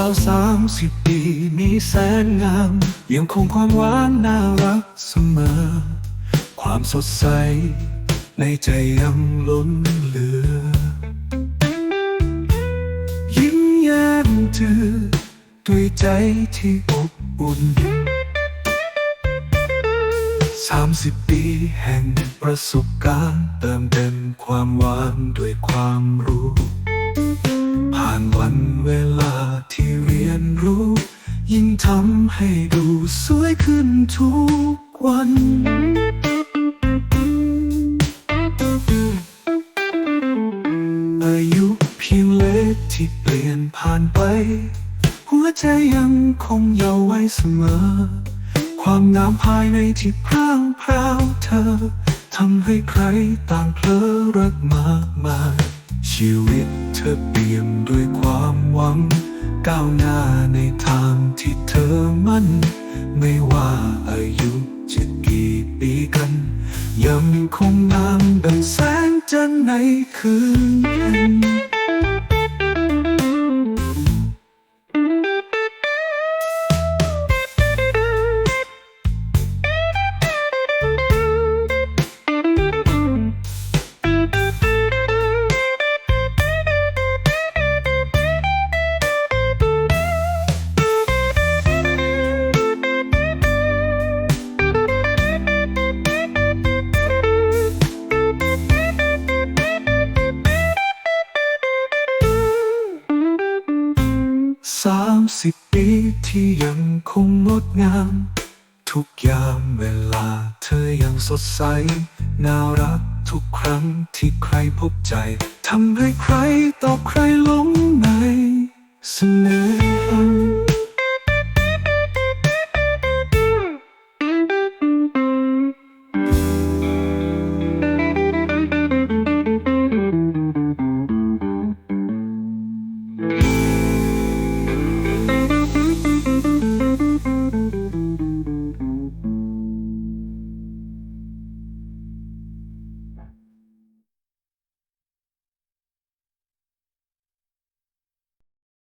าวสามสิบปีมีแสนงาม ยังคงความหวานน่ารักเสมอ ความสดใส ในใจยังล้นเหลือ ยิ้มแย้มเจอด้วยใจที่อบอุ่นสามสิบปีแห่งประสบการณ์ เติมเต็มความหวานด้วยความรู้ ผ่านวันเวลา ยิ่งทำให้ดูสวยขึ้นทุกวันอายุเพียงเล็กที่เปลี่ยนผ่านไป หัวใจยังคงเยาว์ไว้เสมอ ความงามภายในที่พร่างพราวเธอทำให้ใครต่างเพลอรักมากมายชีวิตเธอเปี่ยมด้วยความหวัง ก้าวหน้าในทางที่เธอมั่น ไม่ว่าอายุจะกี่ปีกัน ยังคงงามดังแสงจันทร์ในคืน สามสิบปีที่ยังคงงดงาม ทุกยามเวลาเธอยังสดใส น่ารักทุกครั้งที่ใครพบใจทำให้ใครต่อใครหลงในเสน่ห์